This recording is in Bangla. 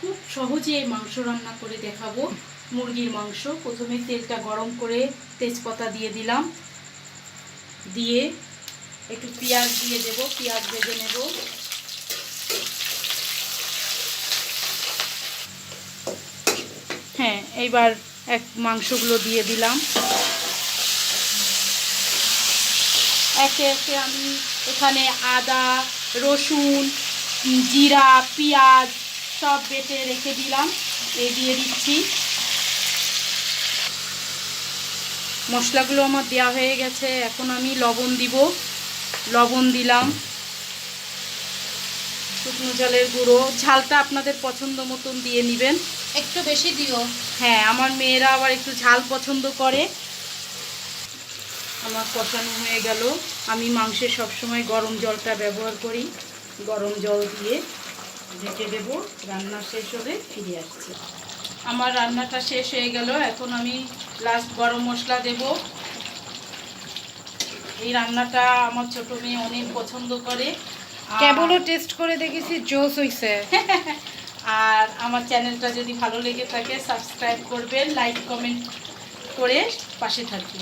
খুব সহজে মাংস রান্না করে দেখাবো। মুরগির মাংস। প্রথমে তেলটা গরম করে তেজপাতা দিয়ে দিলাম। দিয়ে একটু পেঁয়াজ দিয়ে দেব। পেঁয়াজ ভেজে নেব। হ্যাঁ এইবার এক মাংসগুলো দিয়ে দিলাম। একে একে আমি এখানে আদা, রসুন, জিরা, পেঁয়াজ সব বেটে রেখে দিলাম। এই দিয়ে দিচ্ছি। মশলাগুলো আমার দেওয়া হয়ে গেছে। এখন আমি লবণ দিব। লবণ দিলাম। শুকনো জলের গুঁড়ো। ঝালটা আপনাদের পছন্দ মতন দিয়ে নেবেন। একটু বেশি দিও। হ্যাঁ আমার মেয়েরা আবার একটু ঝাল পছন্দ করে। আমার কষানো হয়ে গেল। আমি মাংসে সবসময় গরম জলটা ব্যবহার করি। গরম জল দিয়ে। ঢেকে দেবো রান্না শেষ হলে ফিরে আসছি। আমার রান্নাটা শেষ হয়ে গেল এখন আমি লাস্ট গরম মশলা দেব। এই রান্নাটা আমার ছোট মেয়ে অনেক পছন্দ করে। কেবলও টেস্ট করে দেখেছি জোস হইছে। আর আমার চ্যানেলটা যদি ভালো লেগে থাকে সাবস্ক্রাইব করবেন লাইক কমেন্ট করে পাশে থাকবেন